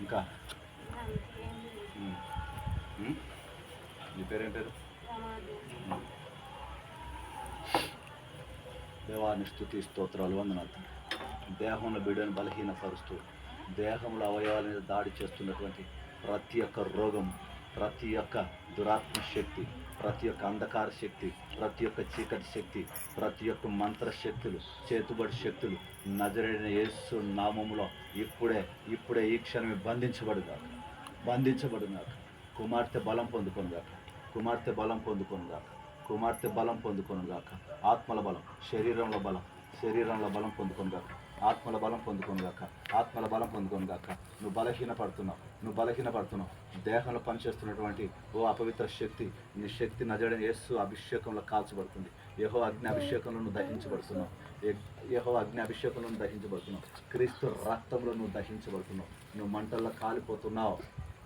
ఇంకా. ఉమ్. నీ పేరేం. దేవాన్ని స్థుతి స్తోత్రాలు వందనాలు దేహంలో బిడ్డను బలహీనపరుస్తూ దేహంలో అవయవాల మీద దాడి చేస్తున్నటువంటి ప్రతి ఒక్క రోగం ప్రతి ఒక్క దురాత్మ శక్తి ప్రతి ఒక్క అంధకార శక్తి ప్రతి ఒక్క చీకటి శక్తి ప్రతి ఒక్క మంత్ర శక్తులు చేతుబడి శక్తులు నజరైన యేసు నామములో ఇప్పుడే ఇప్పుడే ఈ క్షణమే బంధించబడుగాక. బంధించబడుగాక. కుమార్తె బలం పొందుకొనుగాక. కుమార్తె బలం పొందుకొనుగాక. కుమార్తె బలం పొందుకొనుగాక. ఆత్మల బలం శరీరంలో బలం శరీరంలో బలం పొందుకొనుగాక. ఆత్మల బలం పొందుకొనుగాక ఆత్మల బలం పొందుకొనుగాక నువ్వు బలహీన పడుతున్నావు. నువ్వు బలహీన పడుతున్నావు. దేహంలో పనిచేస్తున్నటువంటి ఓ అపవిత్ర శక్తి నీ శక్తి నజడని యేసు అభిషేకంలో కాల్చబడుతుంది. యహో అగ్ని అభిషేకంలో నువ్వు దహించబడుతున్నావు. యహో అగ్ని అభిషేకంలో నువ్వు దహించబడుతున్నావు. క్రీస్తు రక్తంలో నువ్వు దహించబడుతున్నావు. నువ్వు మంటల్లో కాలిపోతున్నావు.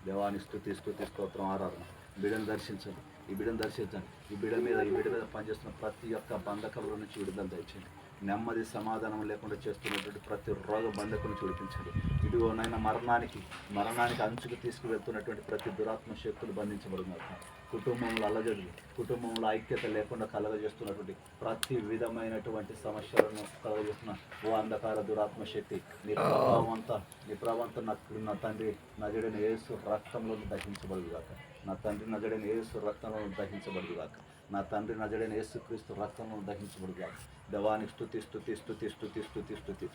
దేవాని స్థుతి స్థుతి స్తోత్రం ఆరాధన. బిడను దర్శించండి. ఈ బిడ్డను దర్శించండి. ఈ బిడ్డ మీద ఈ బిడ మీద పనిచేస్తున్న ప్రతి ఒక్క బంధకంలో నుంచి విడుదల దయచేయండి. నెమ్మది సమాధానం లేకుండా చేస్తున్నటువంటి ప్రతి రోగ బంధకం నుంచి విడిపించండి ఇదిగో నైనా మరణానికి మరణానికి అంచుకు తీసుకువెళ్తున్నటువంటి ప్రతి దురాత్మ శక్తులు బంధించబడినారు కుటుంబంలో అల్లజడులు కుటుంబంలో ఐక్యత లేకుండా కలగజేస్తున్నటువంటి ప్రతి విధమైనటువంటి సమస్యలను కలగజేస్తున్న ఓ అంధకార దురాత్మ శక్తి. నీ ప్రభావం అంతా నీ ప్రభావం అంతా నా నా తండ్రి నజడిన యేసు రక్తంలో దహించబడుగాక నా తండ్రి నజడిన యేసు రక్తంలో దహించబడుగాక నా తండ్రి నజడైన యేసుక్రీస్తు రక్తంలో దహించబడుగాక. దేవానికి స్థుతి స్థుతి స్థుతి స్థుతి స్థుతి స్థుతి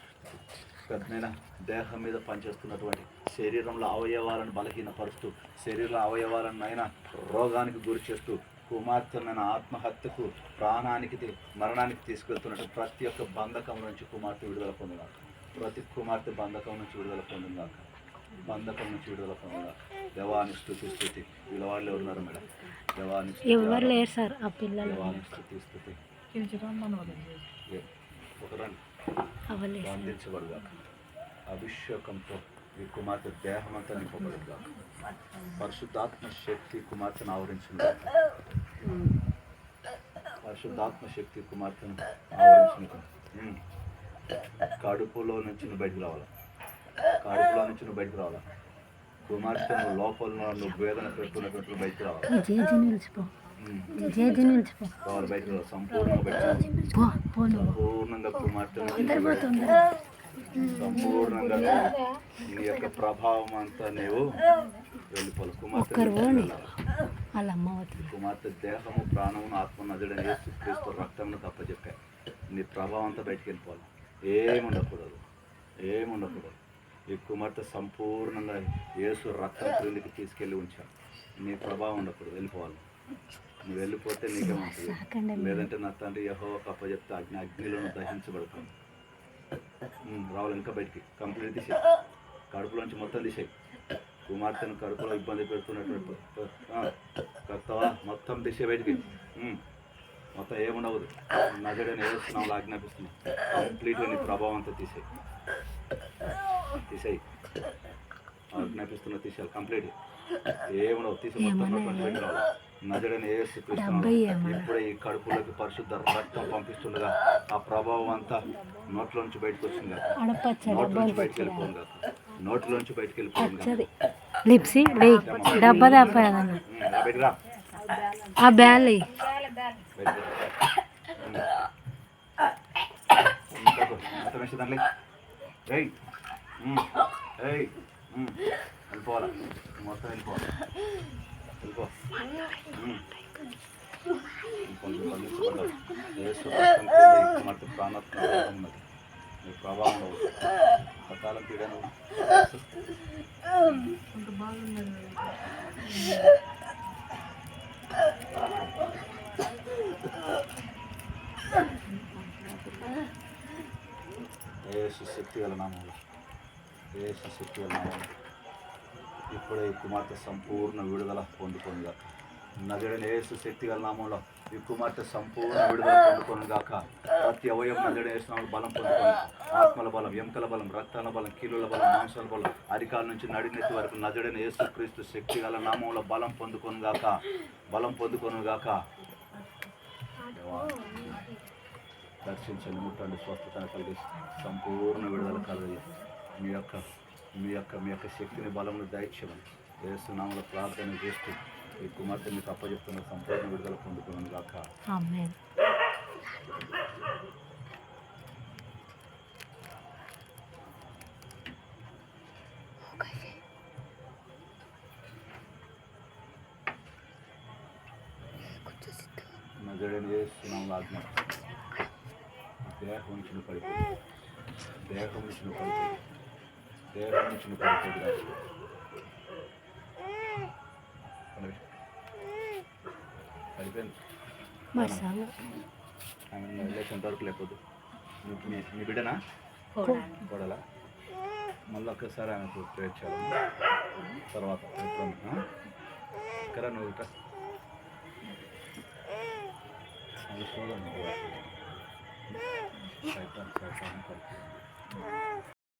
నేను దేహం మీద పనిచేస్తున్నటువంటి శరీరంలో అవయవాలను బలహీనపరుస్తూ శరీర అవయవాలను అయినా రోగానికి గురి చేస్తూ కుమార్తెనైనా ఆత్మహత్యకు ప్రాణానికి మరణానికి తీసుకెళ్తున్నటువంటి ప్రతి ఒక్క బంధకం నుంచి కుమార్తె విడుదల పొందుగాక ప్రతి కుమార్తె బంధకం నుంచి విడుదల పొందుగాక బంధకం నుంచి విడుదల పొందుగాక దేవాని స్థుతి స్థుతి వీళ్ళ వాళ్ళు ఎవరున్నారు మేడం. దేవాని ఎవరు. లేరు సార్ ఆ పిల్లలు. దేవాని స్థుతి స్థుతి ఒకరండి అభిషేకంతో ఈ కుమార్తె దేహమంతా నింపబడుగాక పరిశుద్ధాత్మ శక్తి కుమార్తెను ఆవరించుగాక పరిశుద్ధాత్మ శక్తి కుమార్తెను ఆవరించుగాక ఉమ్. కడుపులో నుంచి నువ్వు బయటకు రావాలా? కడుపులో నుంచి నువ్వు బయటకు రావాలా? కుమార్తె లోపల నువ్వు వేదన బయటకు రావాలా. బయటకు రావాలి సంపూర్ణంగా బయటకు సంపూర్ణంగా కుమార్తె సంపూర్ణంగా నీ యొక్క ప్రభావం అంతా నీవు వెళ్ళిపోవాలి కుమార్తె కుమార్తె దేహము ప్రాణమును ఆత్మ నదుడని యేసు క్రీస్తు రక్తమును నీ ప్రభావం అంతా బయటికి వెళ్ళిపోవాలి. ఏమి ఉండకూడదు ఏమి ఉండకూడదు ఈ కుమార్తె సంపూర్ణంగా యేసు రక్తం క్రిందికి తీసుకెళ్ళి ఉంచాను నీ ప్రభావం ఉండకూడదు వెళ్ళిపోవాలి. నువ్వు వెళ్ళిపోతే నీకేమవుతుంది సాకండి లేదంటే నా తండ్రి యహో కప్ప చెప్తే అగ్ని అగ్నిలోను దహించబడతాను. ఉమ్, రావాలి ఇంకా బయటికి. కంప్లీట్ తీసేయి. కడుపులోంచి మొత్తం తీసేయి. కుమార్తెను కడుపులో ఇబ్బంది పెడుతున్నటువంటి కర్తవా మొత్తం తీసే బయటికి. మొత్తం ఏముండవదు నజడని వేస్తున్నాం ఆజ్ఞాపిస్తున్నాం. కంప్లీట్గా నీ ప్రభావం అంతా తీసేయి. తీసేయి. ఆజ్ఞాపిస్తున్నా తీసేయాలి. కంప్లీట్. ఏముండవు తీసి నజడని ఏసు ఏమన్నా? ఇప్పుడే ఈ కడుపులోకి పరిశుద్ధ రక్తం పంపిస్తుండగా ఆ ప్రభావం అంతా నోట్లోంచి బయటకు వచ్చింది. నోట్లోంచి బయటకు వెళ్ళిపోయింది నోట్లోంచి బయటకు వెళ్ళిపోయింది లిప్సీ? డబ్బా రా. ఆ బ్యాల్ దాంట్లో. ఏయ్ ఏయ్ వెళ్ళిపోవాలా? మొత్తం వెళ్ళిపోవాలి వెళ్ళిపో. ఈ ప్రాణాత్మక నీ ప్రభావం పట్టాలం పీడను. యేసు శక్తి గల నామంలో యేసు శక్తి గల నామంలో ఇప్పుడే ఈ కుమార్తె సంపూర్ణ విడుదల పొందుకొని నజడని యేసు శక్తి గల నామంలో ఈ కుమార్తె సంపూర్ణ విడుదల పొందుకొని గాక ప్రతి అవయవం నజడని వేసిన బలం పొందుకొని ఆత్మల బలం ఎముకల బలం రక్తాల బలం కీలుల బలం మాంసాల బలం అరికాల నుంచి నడినెత్తి వరకు నజడని యేసు క్రీస్తు శక్తి గల నామంలో బలం పొందుకొని గాక బలం పొందుకొని గాక దేవా, దర్శించండి ముట్టండి స్వస్థత కలిగి సంపూర్ణ విడుదల కలిగి మీ యొక్క మీ యొక్క మీ యొక్క శక్తిని బలమును దయచేయమని వేస్తున్నాముల ప్రార్థన చేస్తూ ఈ కుమార్తె మీకు అప్పచెప్తున్న సంపూర్ణ విడుదల పొందుకున్నాను గాక. ఆమె నజడని చేస్తున్నాము ఆజ్ఞ దేహం పడిపోయి పడిపోయి పడిపోయి. పడిపోయింది వరకు లేకపోదు నీ- బిడ్డనా? కొడలా. మళ్ళీ ఒక్కసారి ఆమెకు ప్రేర్ చేయాలి తర్వాత ఇక్కడ నువ్వు చూడండి. 嗯。嗯嗯嗯嗯嗯嗯嗯嗯嗯